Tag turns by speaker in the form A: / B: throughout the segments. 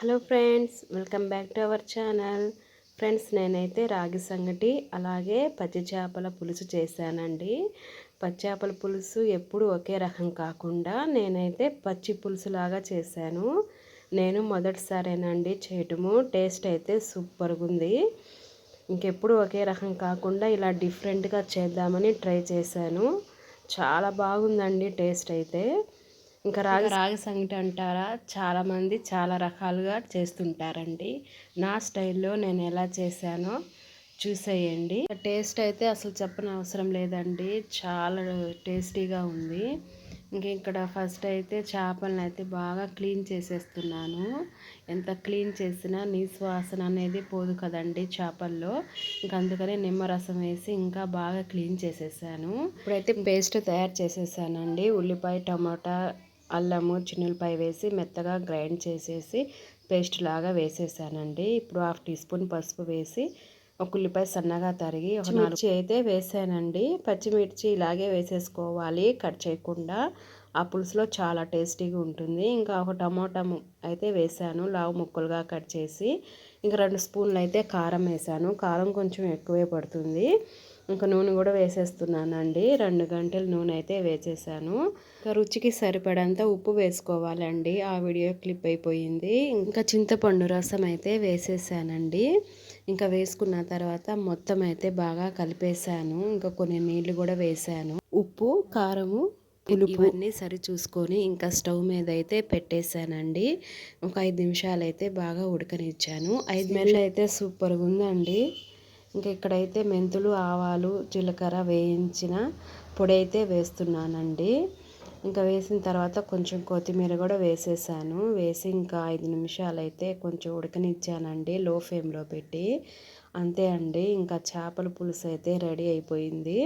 A: Hello friends welcome back to our channel. Friends నేనైతే రాగి సంగటి అలాగే పచ్చి చేపల పులుసు చేశానండి. పచ్చి చేపల పులుసు ఎప్పుడు ఒకే రకం కాకుండా నేనైతే పచ్చి పులుసు లాగా చేశాను. నేను మొదటిసారేనండి చేయటము టేస్ట్ అయితే సూపర్గా ఉంది ఇంకెప్పుడు ఒకే రకం కాకుండా ఇలా డిఫరెంట్గా చేద్దామని ట్రై చేశాను. చాలా బాగుందండి టేస్ట్ అయితే. ఇంకా రాగి రాగి సంగటి అంటారా? చాలామంది చాలా రకాలుగా చేస్తుంటారండి. నా స్టైల్లో నేను ఎలా చేశానో చూసేయండి. టేస్ట్ అయితే అసలు చెప్పని అవసరం లేదండి. చాలా టేస్టీగా ఉంది. ఇంక ఇక్కడ ఫస్ట్ అయితే చేపలను అయితే బాగా క్లీన్ చేసేస్తున్నాను. ఎంత క్లీన్ చేసినా నీసు వాసన అనేది పోదు కదండి చేపల్లో. ఇంక అందుకనే నిమ్మరసం వేసి ఇంకా బాగా క్లీన్ చేసేసాను. ఇప్పుడైతే పేస్ట్ తయారు చేసేసానండి. ఉల్లిపాయ టమాటా అల్లము చిన్నులపాయ వేసి మెత్తగా గ్రైండ్ చేసేసి పేస్ట్ లాగా వేసేసానండి. ఇప్పుడు హాఫ్ టీ స్పూన్ పసుపు వేసి ఒక ఉల్లిపాయ సన్నగా తరిగి ఒక మిర్చి అయితే వేసానండి. పచ్చిమిర్చి ఇలాగే వేసేసుకోవాలి కట్ చేయకుండా. ఆ పులుసులో చాలా టేస్టీగా ఉంటుంది. ఇంకా ఒక టమోటా అయితే వేసాను. లావు ముక్కలుగా కట్ చేసి ఇంకా రెండు స్పూన్లు అయితే కారం వేసాను. కారం కొంచెం ఎక్కువే పడుతుంది. ఇంకా నూనె కూడా వేసేస్తున్నానండి. రెండు గంటలు నూనె అయితే వేసేసాను. ఇంకా రుచికి సరిపడంత ఉప్పు వేసుకోవాలండి. ఆ వీడియో క్లిప్ అయిపోయింది. ఇంకా చింతపండు రసం అయితే వేసేసానండి. ఇంకా వేసుకున్న తర్వాత మొత్తం అయితే బాగా కలిపేసాను. ఇంకా కొన్ని నీళ్ళు కూడా వేసాను. ఉప్పు కారము అన్నీ సరి చూసుకొని ఇంకా స్టవ్ మీద అయితే పెట్టేశానండి. ఒక ఐదు నిమిషాలు అయితే బాగా ఉడకనిచ్చాను. ఐదు నెలలు అయితే సూపర్గా ఉందండి ఇంకా ఇక్కడైతే మెంతులు ఆవాలు జీలకర్ర వేయించిన పొడి అయితే వేస్తున్నానండి. ఇంకా వేసిన తర్వాత కొంచెం కొత్తిమీర కూడా వేసేసాను. వేసి ఇంకా ఐదు నిమిషాలు అయితే కొంచెం ఉడకనిచ్చానండి లో ఫ్లేమ్లో పెట్టి. అంతే అండి ఇంకా చేపల పులుసు అయితే రెడీ అయిపోయింది.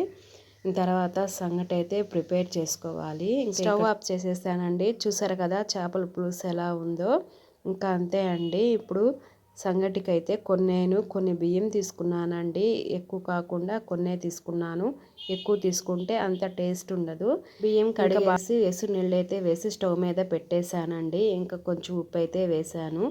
A: తర్వాత సంగటి అయితే ప్రిపేర్ చేసుకోవాలి. స్టవ్ ఆఫ్ చేసేసానండి. చూసారు కదా చేపల పులుసు ఎలా ఉందో. ఇంకా అంతే అండి. ఇప్పుడు సంగటికి అయితే కొన్ని నేను కొన్ని బియ్యం తీసుకున్నానండి. ఎక్కువ కాకుండా కొన్నే తీసుకున్నాను. ఎక్కువ తీసుకుంటే అంత టేస్ట్ ఉండదు. బియ్యం కడిగేసి వేసి నీళ్ళు అయితే వేసి స్టవ్ మీద పెట్టేశానండి. ఇంకా కొంచెం ఉప్పు అయితే వేసాను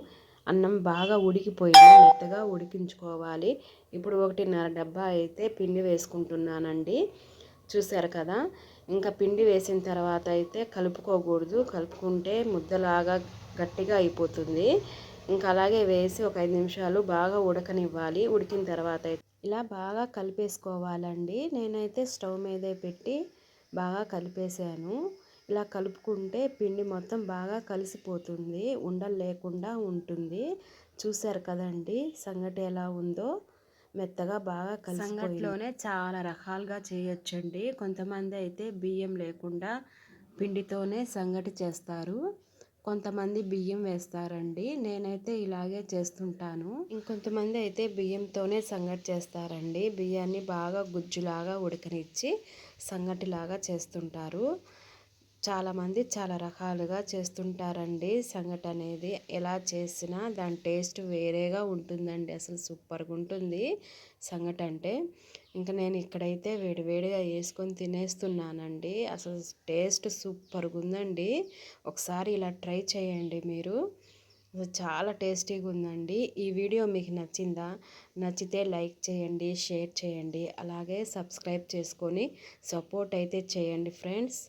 A: అన్నం బాగా ఉడికిపోయింది. మెత్తగా ఉడికించుకోవాలి. ఇప్పుడు ఒకటిన్నర డబ్బా అయితే పిండి వేసుకుంటున్నానండి. చూసారు కదా? ఇంకా పిండి వేసిన తర్వాత అయితే కలుపుకోకూడదు. కలుపుకుంటే ముద్దలాగా గట్టిగా అయిపోతుంది. ఇంకా అలాగే వేసి ఒక ఐదు నిమిషాలు బాగా ఉడకనివ్వాలి. ఉడికిన తర్వాత ఇలా బాగా కలిపేసుకోవాలండి. నేనైతే స్టవ్ మీదే పెట్టి బాగా కలిపేసాను ఇలా కలుపుకుంటే పిండి మొత్తం బాగా కలిసిపోతుంది. ఉండలు లేకుండా ఉంటుంది. చూశారు కదండి? సంగటి ఎలా ఉందో. మెత్తగా బాగా సంగట్లోనే సంగటిలోనే చాలా రకాలుగా చేయొచ్చండి. కొంతమంది అయితే బియ్యం లేకుండా పిండితోనే సంగటి చేస్తారు. కొంతమంది బియ్యం వేస్తారండి. నేనైతే ఇలాగే చేస్తుంటాను. ఇంకొంతమంది అయితే బియ్యంతోనే సంగటి చేస్తారండి. బియ్యాన్ని బాగా గుజ్జులాగా ఉడకనిచ్చి సంగటిలాగా చేస్తుంటారు. చాలామంది చాలా రకాలుగా చేస్తుంటారండి. సంగటి అనేది ఎలా చేసినా దాని టేస్ట్ వేరేగా ఉంటుందండి. అసలు సూపర్గా ఉంటుంది సంగటి అంటే ఇంకా నేను ఇక్కడైతే వేడివేడిగా వేసుకొని తినేస్తున్నానండి. అసలు టేస్ట్ సూపర్గా ఉందండి. ఒకసారి ఇలా ట్రై చేయండి మీరు. చాలా టేస్టీగా ఉందండి. ఈ వీడియో మీకు నచ్చిందా? నచ్చితే లైక్ చేయండి షేర్ చేయండి. అలాగే సబ్స్క్రైబ్ చేసుకొని సపోర్ట్ అయితే చేయండి ఫ్రెండ్స్.